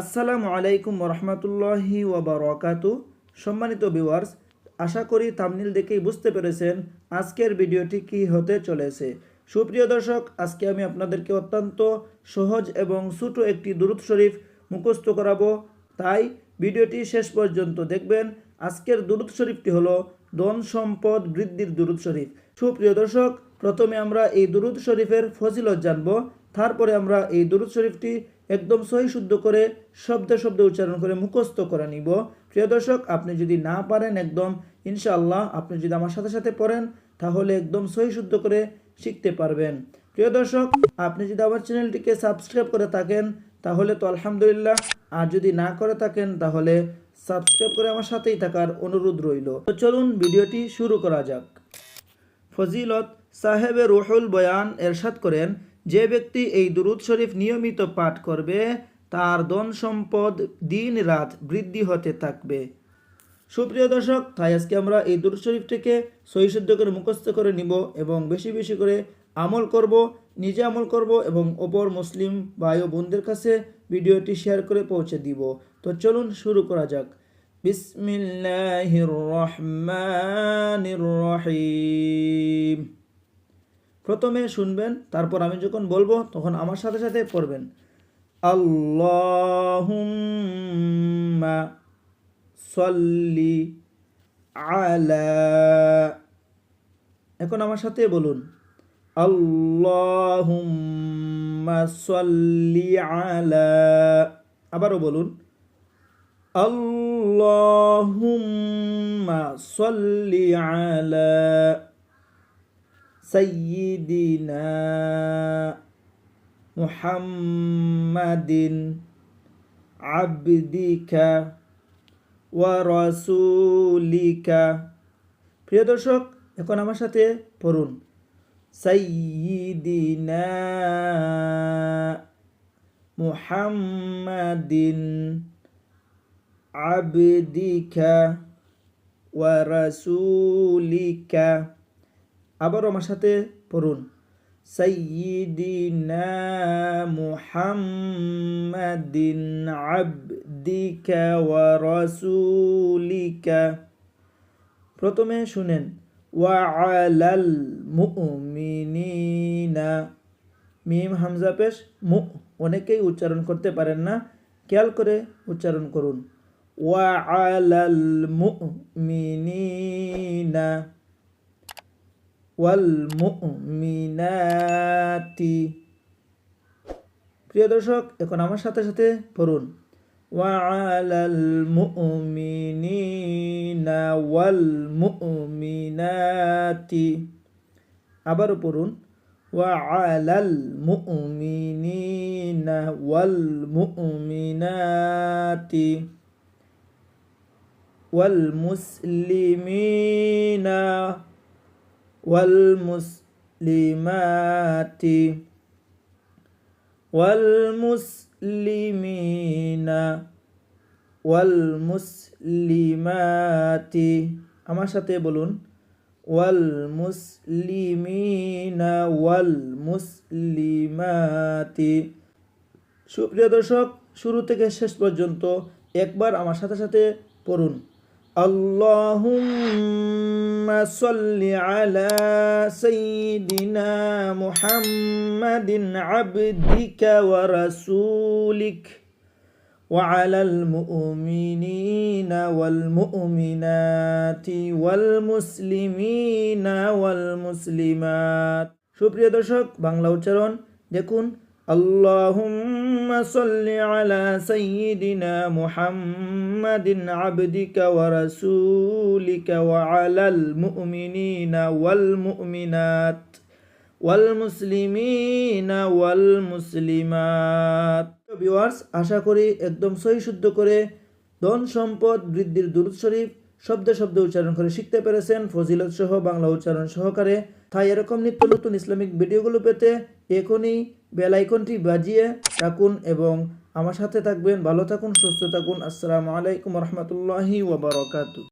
আসসালামু আলাইকুম রহমতুল্লাহি ওবরাকাতু। সম্মানিত ভিউয়ার্স, আশা করি তামনিল দেখেই বুঝতে পেরেছেন আজকের ভিডিওটি কি হতে চলেছে। সুপ্রিয় দর্শক, আজকে আমি আপনাদেরকে অত্যন্ত সহজ এবং ছোট একটি দুরুদ শরীফ মুখস্থ করাবো। তাই ভিডিওটি শেষ পর্যন্ত দেখবেন। আজকের দুরুদ শরীফটি হলো ধন সম্পদ বৃদ্ধির দুরুদ শরীফ। সুপ্রিয় দর্শক, প্রথমে আমরা এই দুরুদ শরীফের ফজিলত জানব। তারপরে আমরা এই দুরুদ শরীফটি একদম সহি শুদ্ধ করে, শব্দে শব্দে উচ্চারণ করে মুখস্থ করে নিব। প্রিয় দর্শক, আপনি যদি না পারেন একদম, ইনশাআল্লাহ আপনি যদি আমার সাথে সাথে পড়েন, তাহলে একদম সহি শুদ্ধ করে শিখতে পারবেন। প্রিয় দর্শক, আপনি যদি আমার চ্যানেলটিকে সাবস্ক্রাইব করে থাকেন, তাহলে তো আলহামদুলিল্লাহ। আর যদি না করে থাকেন, তাহলে সাবস্ক্রাইব করে আমার সাথেই থাকার অনুরোধ রইল। তো চলুন ভিডিওটি শুরু করা যাক। ফজিলত সাহেবের রুহুল বয়ান এরশাদ করেন যে ব্যক্তি এই দুরুদ শরীফ নিয়মিত পাঠ করবে, তার ধন সম্পদ দিন রাত বৃদ্ধি হতে থাকবে। সুপ্রিয় দর্শক, তাই আজকে আমরা এই দুরুদ শরীফটিকে সহিশুদ্ধ করে মুখস্থ করে নিব এবং বেশি বেশি করে আমল করব, নিজে আমল করব এবং অপর মুসলিম ভাই ও বোনদের কাছে ভিডিওটি শেয়ার করে পৌঁছে দিব। তো চলুন শুরু করা যাক। বিসমিল্লাহির রহমানির রহিম। প্রথমে শুনবেন, তারপর আমি যখন বলব, তখন আমার সাথে সাথে পড়বেন। আল্লাহুম্মা সল্লি আলা। এখন আমার সাথে বলুন। আল্লাহুম্মা সল্লি আলা। আবারও বলুন। আল্লাহুম্মা সল্লি আলা। সাইয়িদিনা মুহাম্মাদিন আবদিকা ওয়া রাসুলিকা প্রিয় দর্শক, এখন আমার সাথে পড়ুন। সাইয়িদিনা মুহাম্মাদিন আবদিকা ওয়া রাসুলিকা আবারও আমার সাথে পড়ুন। সাইয়িদিনা আবদিকা ওয়া প্রথমে শুনেন, ওয়া আলাল মিম হামজা পেশ, মু। অনেকেই উচ্চারণ করতে পারেন না, খেয়াল করে উচ্চারণ করুন। ওয়া আলাল মুমিনিনা। ওয়াল মুমিনাতি। প্রিয় দর্শক, এখন আমার সাথে সাথে পড়ুন। ওয়ালাল মুমিনিনা ওয়াল আবারও পড়ুন। ওয়ালাল মুমিনিনা ওয়াল والمسلمات والمسلمين والمسلمات আমার সাথে বলুন ওয়াল মুসলিমিনা ওয়াল মুসলিমাতি সুপ্রিয় দর্শক শুরু থেকে শেষ পর্যন্ত একবার আমার সাথে সাথে পড়ুন اللهم صل على سيدنا محمد عبدك ورسولك وعلى المؤمنين والمؤمنات والمسلمين والمسلمات সুপ্রিয় দর্শক বাংলা উচ্চারণ দেখুন اللهم صل على سيدنا محمد عبدك ورسولك وعلى المؤمنين والمؤمنات والمسلمين والمسلمات ভিউয়ার্স আশা করি একদম সহি শুদ্ধ করে ধন সম্পদ বৃদ্ধির দুরুদ শরীফ শব্দে শব্দে উচ্চারণ করে শিখতে পেরেছেন ফজিলত সহ বাংলা উচ্চারণ সহকারে তাই এরকম নিত্য নতুন ইসলামিক ভিডিওগুলো পেতে এখনই বেল আইকনটি বাজিয়ে থাকুন এবং আমার সাথে থাকবেন, ভালো থাকুন, সুস্থ থাকুন। আসসালামু আলাইকুম রহমতুল্লাহি ওবরাকাতু